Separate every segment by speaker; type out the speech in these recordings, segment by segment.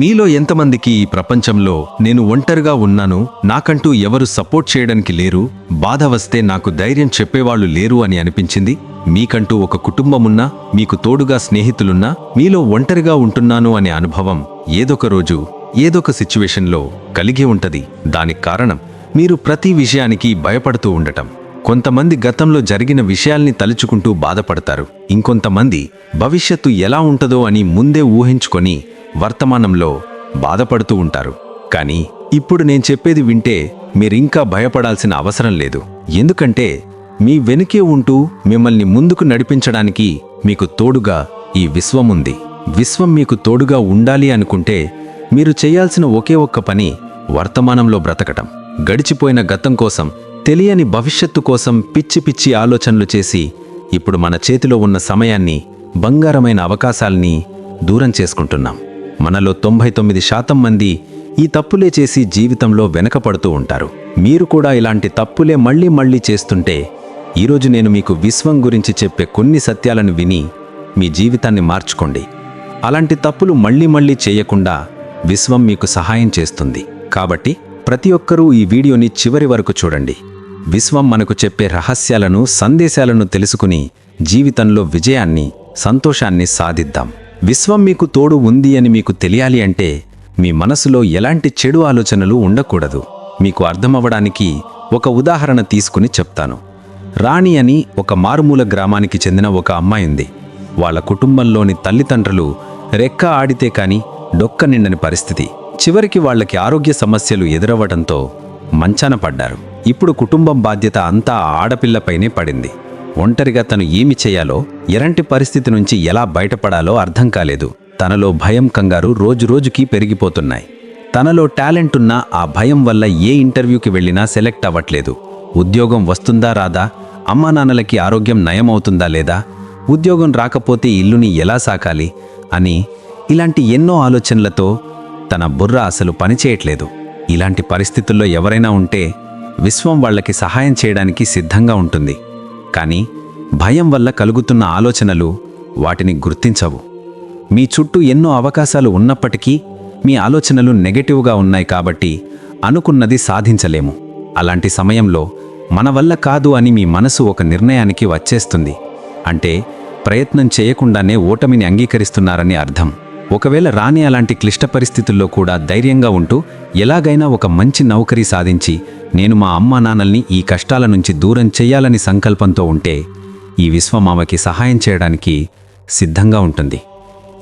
Speaker 1: మీలో ఎంతమందికి ఈ ప్రపంచంలో నేను ఒంటరిగా ఉన్నాను నాకంటూ ఎవరు సపోర్ట్ చేయడానికి లేరు బాధ వస్తే నాకు ధైర్యం చెప్పేవాళ్ళు లేరు అని అనిపించింది? మీకంటూ ఒక కుటుంబమున్నా మీకు తోడుగా స్నేహితులున్నా మీలో ఒంటరిగా ఉంటున్నాను అనే అనుభవం ఏదొక రోజు ఏదొక సిచ్యువేషన్లో కలిగి ఉంటది. దానికి కారణం మీరు ప్రతి విషయానికి భయపడుతూ ఉండటం. కొంతమంది గతంలో జరిగిన విషయాల్ని తలుచుకుంటూ బాధపడతారు. ఇంకొంతమంది భవిష్యత్తు ఎలా ఉంటదో అని ముందే ఊహించుకొని వర్తమానంలో బాధపడుతూ ఉంటారు. కానీ ఇప్పుడు నేను చెప్పేది వింటే మీరింకా భయపడాల్సిన అవసరం లేదు. ఎందుకంటే మీ వెనుకే ఉంటూ మిమ్మల్ని ముందుకు నడిపించడానికి మీకు తోడుగా ఈ విశ్వం ఉంది. విశ్వం మీకు తోడుగా ఉండాలి అనుకుంటే మీరు చేయాల్సిన ఒకే ఒక్క పని వర్తమానంలో బ్రతకటం. గడిచిపోయిన గతం కోసం తెలియని భవిష్యత్తు కోసం పిచ్చి పిచ్చి ఆలోచనలు చేసి ఇప్పుడు మన చేతిలో ఉన్న సమయాన్ని బంగారమైన అవకాశాల్ని దూరం చేసుకుంటున్నాం. మనలో తొంభై తొమ్మిది శాతం మంది ఈ తప్పులే చేసి జీవితంలో వెనకపడుతూ ఉంటారు. మీరు కూడా ఇలాంటి తప్పులే మళ్ళీ మళ్ళీ చేస్తుంటే ఈరోజు నేను మీకు విశ్వం గురించి చెప్పే కొన్ని సత్యాలను విని మీ జీవితాన్ని మార్చుకోండి. అలాంటి తప్పులు మళ్ళీ మళ్ళీ చేయకుండా విశ్వం మీకు సహాయం చేస్తుంది. కాబట్టి ప్రతి ఒక్కరూ ఈ వీడియోని చివరి వరకు చూడండి. విశ్వం మనకు చెప్పే రహస్యాలను సందేశాలను తెలుసుకుని జీవితంలో విజయాన్ని సంతోషాన్ని సాధిద్దాం. విశ్వం మీకు తోడు ఉంది అని మీకు తెలియాలి అంటే మీ మనసులో ఎలాంటి చెడు ఆలోచనలు ఉండకూడదు. మీకు అర్థమవ్వడానికి ఒక ఉదాహరణ తీసుకుని చెప్తాను. రాణి అని ఒక మారుమూల గ్రామానికి చెందిన ఒక అమ్మాయి ఉంది. వాళ్ళ కుటుంబంలోని తల్లిదండ్రులు రెక్క ఆడితే కాని డొక్క నిండని పరిస్థితి. చివరికి వాళ్ళకి ఆరోగ్య సమస్యలు ఎదురవ్వడంతో మంచాన పడ్డారు. ఇప్పుడు కుటుంబం బాధ్యత అంతా ఆడపిల్లపైనే పడింది. ఒంటరిగా తను ఏమి చేయాలో ఎలాంటి పరిస్థితి నుంచి ఎలా బయటపడాలో అర్థం కాలేదు. తనలో భయం కంగారు రోజురోజుకి పెరిగిపోతున్నాయి. తనలో టాలెంట్ ఉన్న ఆ భయం వల్ల ఏ ఇంటర్వ్యూకి వెళ్ళినా సెలెక్ట్ అవ్వట్లేదు. ఉద్యోగం వస్తుందా రాదా? అమ్మా నాన్నలకి ఆరోగ్యం నయమవుతుందా లేదా? ఉద్యోగం రాకపోతే ఇల్లుని ఎలా సాకాలి? అని ఇలాంటి ఎన్నో ఆలోచనలతో తన బుర్ర అసలు పనిచేయట్లేదు. ఇలాంటి పరిస్థితుల్లో ఎవరైనా ఉంటే విశ్వం వాళ్ళకి సహాయం చేయడానికి సిద్ధంగా ఉంటుంది. కానీ భయం వల్ల కలుగుతున్న ఆలోచనలు వాటిని గుర్తించవు. మీ చుట్టూ ఎన్నో అవకాశాలు ఉన్నప్పటికీ మీ ఆలోచనలు నెగటివ్గా ఉన్నాయి కాబట్టి అనుకున్నది సాధించలేము. అలాంటి సమయంలో మన వల్ల కాదు అని మీ మనసు ఒక నిర్ణయానికి వచ్చేస్తుంది. అంటే ప్రయత్నం చేయకుండానే ఓటమిని అంగీకరిస్తున్నారని అర్థం. ఒకవేళ రాని అలాంటి క్లిష్ట పరిస్థితుల్లో కూడా ధైర్యంగా ఉంటూ ఎలాగైనా ఒక మంచి నౌకరీ సాధించి నేను మా అమ్మ నాన్నల్ని ఈ కష్టాల నుంచి దూరం చెయ్యాలని సంకల్పంతో ఉంటే ఈ విశ్వం ఆమెకి సహాయం చేయడానికి సిద్ధంగా ఉంటుంది.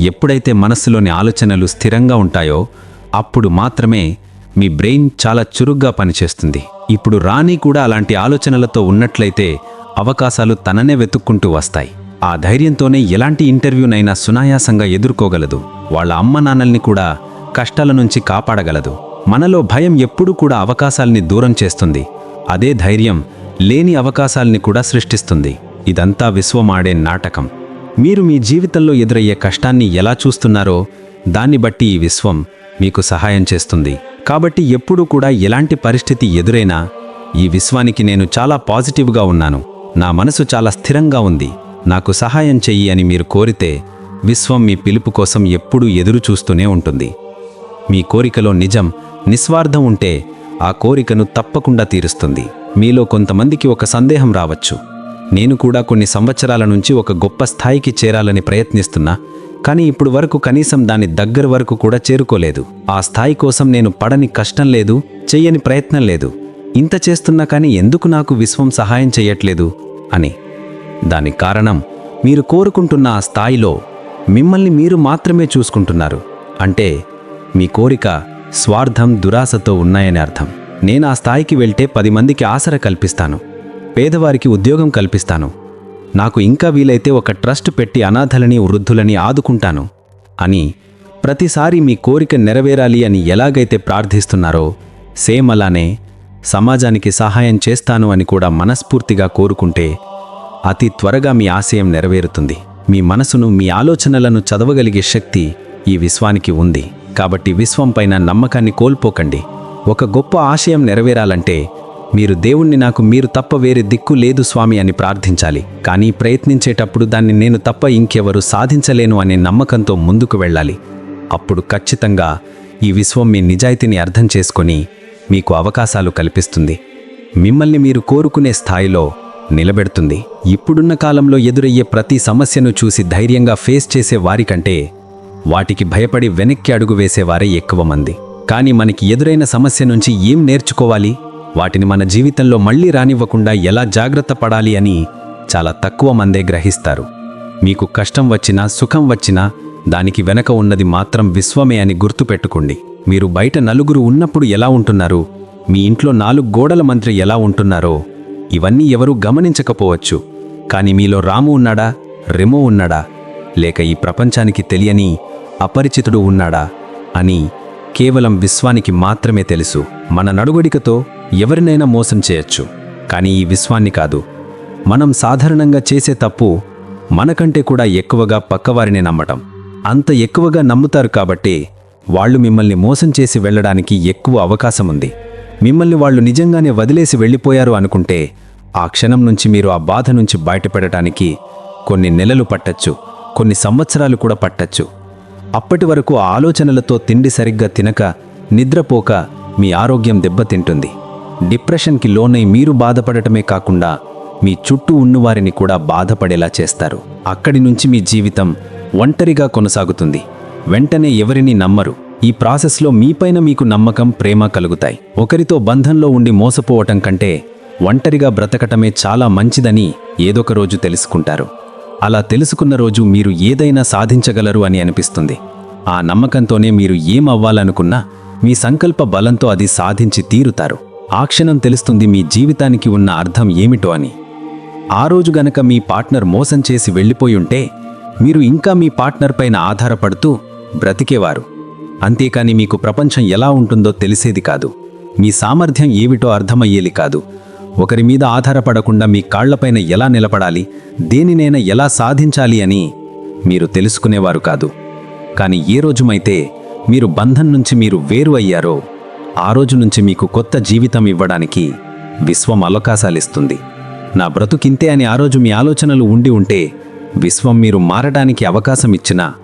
Speaker 1: ఎప్పుడైతే మనస్సులోని ఆలోచనలు స్థిరంగా ఉంటాయో అప్పుడు మాత్రమే మీ బ్రెయిన్ చాలా చురుగ్గా పనిచేస్తుంది. ఇప్పుడు రాణి కూడా అలాంటి ఆలోచనలతో ఉన్నట్లయితే అవకాశాలు తననే వెతుక్కుంటూ వస్తాయి. ఆ ధైర్యంతోనే ఎలాంటి ఇంటర్వ్యూనైనా సునాయాసంగా ఎదుర్కోగలదు. వాళ్ళ అమ్మ నాన్నల్ని కూడా కష్టాల నుంచి కాపాడగలదు. మనలో భయం ఎప్పుడూ కూడా అవకాశాల్ని దూరం చేస్తుంది. అదే ధైర్యం లేని అవకాశాల్ని కూడా సృష్టిస్తుంది. ఇదంతా విశ్వమాడే నాటకం. మీరు మీ జీవితంలో ఎదురయ్యే కష్టాన్ని ఎలా చూస్తున్నారో దాన్ని బట్టి ఈ విశ్వం మీకు సహాయం చేస్తుంది. కాబట్టి ఎప్పుడూ కూడా ఎలాంటి పరిస్థితి ఎదురైనా ఈ విశ్వానికి నేను చాలా పాజిటివ్గా ఉన్నాను. నా మనసు చాలా స్థిరంగా ఉంది. నాకు సహాయం చెయ్యి అని మీరు కోరితే విశ్వం మీ పిలుపు కోసం ఎప్పుడూ ఎదురు చూస్తూనే ఉంటుంది. మీ కోరికలో నిజం నిస్వార్థం ఉంటే ఆ కోరికను తప్పకుండా తీరుస్తుంది. మీలో కొంతమందికి ఒక సందేహం రావచ్చు. నేను కూడా కొన్ని సంవత్సరాల నుంచి ఒక గొప్ప స్థాయికి చేరాలని ప్రయత్నిస్తున్నా కానీ ఇప్పుడు వరకు కనీసం దాని దగ్గర వరకు కూడా చేరుకోలేదు. ఆ స్థాయి కోసం నేను పడని కష్టం లేదు చెయ్యని ప్రయత్నం లేదు. ఇంత చేస్తున్నా కానీ ఎందుకు నాకు విశ్వం సహాయం చెయ్యట్లేదు? అని. దానికి కారణం మీరు కోరుకుంటున్న ఆ స్థాయిలో మిమ్మల్ని మీరు మాత్రమే చూసుకుంటున్నారు. అంటే మీ కోరిక స్వార్థం దురాశతో ఉన్నాయని అర్థం. నేను ఆ స్థాయికి వెళ్తే పది మందికి ఆసర కల్పిస్తాను. పేదవారికి ఉద్యోగం కల్పిస్తాను. నాకు ఇంకా వీలైతే ఒక ట్రస్ట్ పెట్టి అనాథలని వృద్ధులని ఆదుకుంటాను అని ప్రతిసారి మీ కోరిక నెరవేరాలి అని ఎలాగైతే ప్రార్థిస్తున్నారో సేమ్ అలానే సమాజానికి సహాయం చేస్తాను అని కూడా మనస్ఫూర్తిగా కోరుకుంటే అతి త్వరగా మీ ఆశయం నెరవేరుతుంది. మీ మనసును మీ ఆలోచనలను చదవగలిగే శక్తి ఈ విశ్వానికి ఉంది. కాబట్టి విశ్వం పైన నమ్మకాన్ని కోల్పోకండి. ఒక గొప్ప ఆశయం నెరవేరాలంటే మీరు దేవుణ్ణి నాకు మీరు తప్ప వేరే దిక్కు లేదు స్వామి అని ప్రార్థించాలి. కానీ ప్రయత్నించేటప్పుడు దాన్ని నేను తప్ప ఇంకెవరు సాధించలేను అనే నమ్మకంతో ముందుకు వెళ్ళాలి. అప్పుడు ఖచ్చితంగా ఈ విశ్వం మీ నిజాయితీని అర్థం చేసుకొని మీకు అవకాశాలు కల్పిస్తుంది. మిమ్మల్ని మీరు కోరుకునే స్థాయిలో నిలబెడుతుంది. ఇప్పుడున్న కాలంలో ఎదురయ్యే ప్రతి సమస్యను చూసి ధైర్యంగా ఫేస్ చేసే వారికంటే వాటికి భయపడి వెనక్కి అడుగు వేసేవారే ఎక్కువ మంది. కానీ మనకి ఎదురైన సమస్య నుంచి ఏం నేర్చుకోవాలి? వాటిని మన జీవితంలో మళ్ళీ రానివ్వకుండా ఎలా జాగ్రత్త పడాలి అని చాలా తక్కువ మందే గ్రహిస్తారు. మీకు కష్టం వచ్చినా సుఖం వచ్చినా దానికి వెనక ఉన్నది మాత్రం విశ్వమే అని గుర్తుపెట్టుకోండి. మీరు బయట నలుగురు ఉన్నప్పుడు ఎలా ఉంటున్నారు? మీ ఇంట్లో నాలుగు గోడల మంత్రి ఎలా ఉంటున్నారో? ఇవన్నీ ఎవరూ గమనించకపోవచ్చు. కానీ మీలో రాము ఉన్నాడా? రెమో ఉన్నాడా? లేక ఈ ప్రపంచానికి తెలియని అపరిచితుడు ఉన్నాడా అని కేవలం విశ్వానికి మాత్రమే తెలుసు. మన నడుగడికతో ఎవరినైనా మోసం చేయొచ్చు. కానీ ఈ విశ్వాన్ని కాదు. మనం సాధారణంగా చేసే తప్పు మనకంటే కూడా ఎక్కువగా పక్కవారిని నమ్మటం. అంత ఎక్కువగా నమ్ముతారు కాబట్టి వాళ్ళు మిమ్మల్ని మోసం చేసి వెళ్ళడానికి ఎక్కువ అవకాశం ఉంది. మిమ్మల్ని వాళ్ళు నిజంగానే వదిలేసి వెళ్ళిపోయారు అనుకుంటే ఆ క్షణం నుంచి మీరు ఆ బాధ నుంచి బయటపడటానికి కొన్ని నెలలు పట్టచ్చు. కొన్ని సంవత్సరాలు కూడా పట్టచ్చు. అప్పటి వరకు ఆలోచనలతో తిండి సరిగ్గా తినక నిద్రపోక మీ ఆరోగ్యం దెబ్బతింటుంది. డిప్రెషన్కి లోనై మీరు బాధపడటమే కాకుండా మీ చుట్టూ ఉన్నవారిని కూడా బాధపడేలా చేస్తారు. అక్కడి నుంచి మీ జీవితం ఒంటరిగా కొనసాగుతుంది. వెంటనే ఎవరిని నమ్మరు. ఈ ప్రాసెస్లో మీపైన మీకు నమ్మకం ప్రేమ కలుగుతాయి. ఒకరితో బంధంలో ఉండి మోసపోవటం కంటే ఒంటరిగా బ్రతకటమే చాలా మంచిదని ఏదొక రోజు తెలుసుకుంటారు. అలా తెలుసుకున్న రోజు మీరు ఏదైనా సాధించగలరు అని అనిపిస్తుంది. ఆ నమ్మకంతోనే మీరు ఏం అవ్వాలనుకున్నా మీ సంకల్ప బలంతో అది సాధించి తీరుతారు. ఆ క్షణం తెలుస్తుంది మీ జీవితానికి ఉన్న అర్థం ఏమిటో అని. ఆ రోజు గనక మీ పార్ట్నర్ మోసం చేసి వెళ్ళిపోయుంటే మీరు ఇంకా మీ పార్ట్నర్ పైన ఆధారపడుతూ బ్రతికేవారు. అంతేకాని మీకు ప్రపంచం ఎలా ఉంటుందో తెలిసేది కాదు. మీ సామర్థ్యం ఏమిటో అర్థమయ్యేది కాదు. ఒకరి మీద ఆధారపడకుండా మీ కాళ్ళపైన ఎలా నిలబడాలి దేనినైనా ఎలా సాధించాలి అని మీరు తెలుసుకునేవారు కాదు. కానీ ఏ రోజుమైతే మీరు బంధం నుంచి మీరు వేరు అయ్యారో ఆ రోజు నుంచి మీకు కొత్త జీవితం ఇవ్వడానికి విశ్వం అవకాశాలిస్తుంది నా బ్రతుకింతే అని ఆ రోజు మీ ఆలోచనలు ఉండి ఉంటే విశ్వం మీరు మారడానికి అవకాశం ఇచ్చినా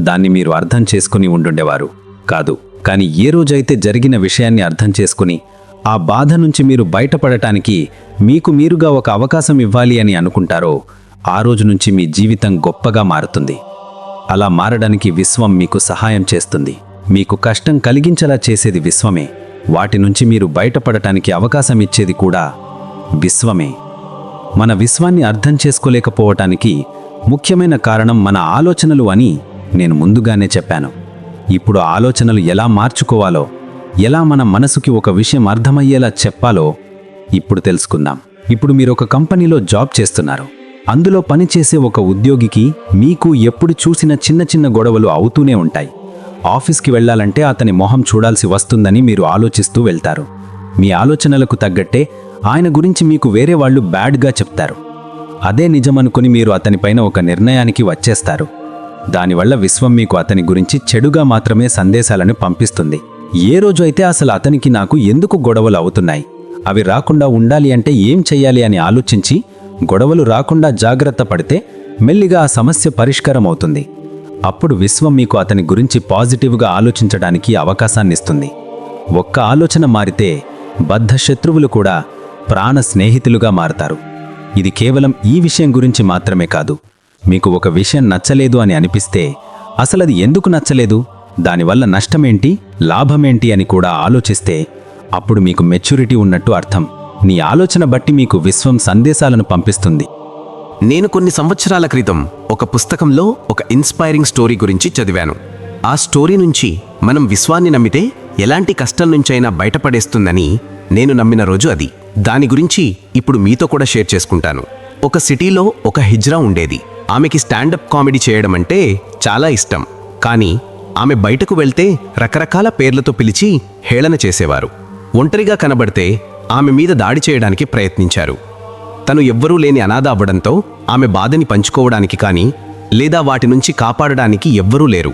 Speaker 1: దాన్ని మీరు అర్థం చేసుకుని ఉండుండేవారు కాదు. కానీ ఏ రోజైతే జరిగిన విషయాన్ని అర్థం చేసుకుని ఆ బాధ నుంచి మీరు బయటపడటానికి మీకు మీరుగా ఒక అవకాశం ఇవ్వాలి అని అనుకుంటారో ఆ రోజు నుంచి మీ జీవితం గొప్పగా మారుతుంది. అలా మారడానికి విశ్వం మీకు సహాయం చేస్తుంది. మీకు కష్టం కలిగించేలా చేసేది విశ్వమే. వాటి నుంచి మీరు బయటపడటానికి అవకాశం ఇచ్చేది కూడా విశ్వమే. మన విశ్వాన్ని అర్థం చేసుకోలేకపోవటానికి ముఖ్యమైన కారణం మన ఆలోచనలు అని నేను ముందుగానే చెప్పాను. ఇప్పుడు ఆలోచనలు ఎలా మార్చుకోవాలో ఎలా మన మనసుకి ఒక విషయం అర్థమయ్యేలా చెప్పాలో ఇప్పుడు తెలుసుకుందాం. ఇప్పుడు మీరు ఒక కంపెనీలో జాబ్ చేస్తున్నారు. అందులో పనిచేసే ఒక ఉద్యోగికి మీకు ఎప్పుడు చూసిన చిన్న చిన్న గొడవలు అవుతూనే ఉంటాయి. ఆఫీస్కి వెళ్ళాలంటే అతని మొహం చూడాల్సి వస్తుందని మీరు ఆలోచిస్తూ వెళ్తారు. మీ ఆలోచనలకు తగ్గట్టే ఆయన గురించి మీకు వేరే వాళ్ళు బ్యాడ్గా చెప్తారు. అదే నిజమనుకుని మీరు అతనిపైన ఒక నిర్ణయానికి వచ్చేస్తారు. దానివల్ల విశ్వం మీకు అతని గురించి చెడుగా మాత్రమే సందేశాలను పంపిస్తుంది. ఏ రోజు అయితే అసలు అతనికి నాకు ఎందుకు గొడవలు అవుతున్నాయి? అవి రాకుండా ఉండాలి అంటే ఏం చెయ్యాలి అని ఆలోచించి గొడవలు రాకుండా జాగ్రత్త పడితే మెల్లిగా ఆ సమస్య పరిష్కారం అవుతుంది అప్పుడు విశ్వం మీకు అతని గురించి పాజిటివ్గా ఆలోచించడానికి అవకాశాన్నిస్తుంది. ఒక్క ఆలోచన మారితే బద్ధ శత్రువులు కూడా ప్రాణ స్నేహితులుగా మారతారు. ఇది కేవలం ఈ విషయం గురించి మాత్రమే కాదు. మీకు ఒక విషయం నచ్చలేదు అని అనిపిస్తే అసలది ఎందుకు నచ్చలేదు? దానివల్ల నష్టమేంటి? లాభమేంటి అని కూడా ఆలోచిస్తే అప్పుడు మీకు మెచ్యూరిటీ ఉన్నట్టు అర్థం. నీ ఆలోచన బట్టి మీకు విశ్వం సందేశాలను పంపిస్తుంది.
Speaker 2: నేను కొన్ని సంవత్సరాల క్రితం ఒక పుస్తకంలో ఒక ఇన్స్పైరింగ్ స్టోరీ గురించి చదివాను. ఆ స్టోరీ నుంచి మనం విశ్వాన్ని నమ్మితే ఎలాంటి కష్టం నుంచైనా బయటపడేస్తుందని నేను నమ్మిన రోజు అది. దాని గురించి ఇప్పుడు మీతో కూడా షేర్ చేసుకుంటాను. ఒక సిటీలో ఒక హిజ్రా ఉండేది. ఆమెకి స్టాండప్ కామెడీ చేయడం అంటే చాలా ఇష్టం. కానీ ఆమె బయటకు వెళ్తే రకరకాల పేర్లతో పిలిచి హేళన చేసేవారు. ఒంటరిగా కనబడితే ఆమె మీద దాడి చేయడానికి ప్రయత్నించారు. తను ఎవ్వరూ లేని అనాథ అవ్వడంతో ఆమె బాధని పంచుకోవడానికి కానీ లేదా వాటి నుంచి కాపాడడానికి ఎవ్వరూ లేరు.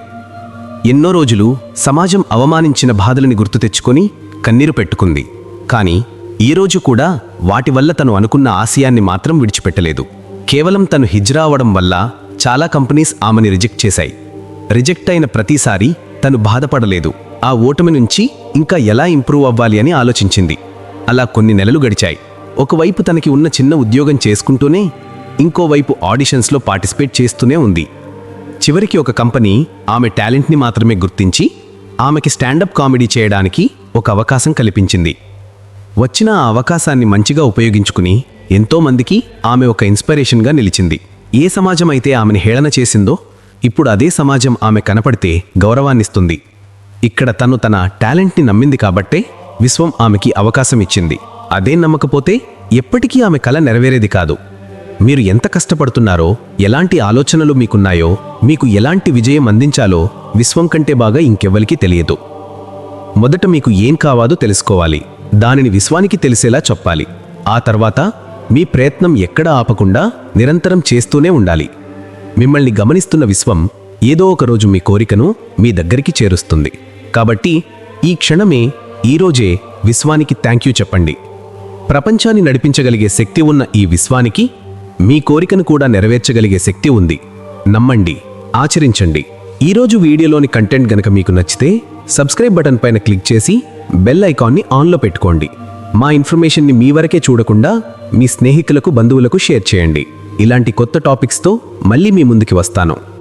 Speaker 2: ఎన్నో రోజులు సమాజం అవమానించిన బాధలని గుర్తు తెచ్చుకొని కన్నీరు పెట్టుకుంది. కానీ ఈ రోజు కూడా వాటి వల్ల తను అనుకున్న ఆశయాన్ని మాత్రం విడిచిపెట్టలేదు. కేవలం తను హిజ్రా అవ్వడం వల్ల చాలా కంపెనీస్ ఆమెని రిజెక్ట్ చేశాయి. రిజెక్ట్ అయిన ప్రతిసారి తను బాధపడలేదు. ఆ ఓటమి నుంచి ఇంకా ఎలా ఇంప్రూవ్ అవ్వాలి అని ఆలోచించింది. అలా కొన్ని నెలలు గడిచాయి. ఒకవైపు తనకి ఉన్న చిన్న ఉద్యోగం చేసుకుంటూనే ఇంకోవైపు ఆడిషన్స్లో పార్టిసిపేట్ చేస్తూనే ఉంది. చివరికి ఒక కంపెనీ ఆమె టాలెంట్ని మాత్రమే గుర్తించి ఆమెకి స్టాండప్ కామెడీ చేయడానికి ఒక అవకాశం కల్పించింది. వచ్చిన ఆ అవకాశాన్ని మంచిగా ఉపయోగించుకుని ఎంతోమందికి ఆమె ఒక ఇన్స్పిరేషన్గా నిలిచింది. ఏ సమాజం అయితే ఆమెను హేళన చేసిందో ఇప్పుడు అదే సమాజం ఆమె కనపడితే గౌరవాన్నిస్తుంది. ఇక్కడ తను తన టాలెంట్ని నమ్మింది కాబట్టే విశ్వం ఆమెకి అవకాశం ఇచ్చింది. అదే నమ్మకపోతే ఎప్పటికీ ఆమె కల నెరవేరేది కాదు. మీరు ఎంత కష్టపడుతున్నారో ఎలాంటి ఆలోచనలు మీకున్నాయో మీకు ఎలాంటి విజయం అందించాలో విశ్వం కంటే బాగా ఇంకెవ్వరికీ తెలియదు. మొదట మీకు ఏం కావాదో తెలుసుకోవాలి. దానిని విశ్వానికి తెలిసేలా చెప్పాలి. ఆ తర్వాత మీ ప్రయత్నం ఎక్కడ ఆపకుండా నిరంతరం చేస్తూనే ఉండాలి. మిమ్మల్ని గమనిస్తున్న విశ్వం ఏదో ఒకరోజు మీ కోరికను మీ దగ్గరికి చేరుస్తుంది. కాబట్టి ఈ క్షణమే ఈరోజే విశ్వానికి థ్యాంక్ యూ చెప్పండి. ప్రపంచాన్ని నడిపించగలిగే శక్తి ఉన్న ఈ విశ్వానికి మీ కోరికను కూడా నెరవేర్చగలిగే శక్తి ఉంది. నమ్మండి ఆచరించండి. ఈరోజు వీడియోలోని కంటెంట్ గనక మీకు నచ్చితే సబ్స్క్రైబ్ బటన్ పైన క్లిక్ చేసి బెల్ ఐకాన్ని ఆన్లో పెట్టుకోండి. మా ఇన్ఫర్మేషన్ని మీ వరకే చూడకుండా మీ స్నేహితులకు బంధువులకు షేర్ చేయండి. ఇలాంటి కొత్త టాపిక్స్తో మళ్ళీ మీ ముందుకి వస్తాను.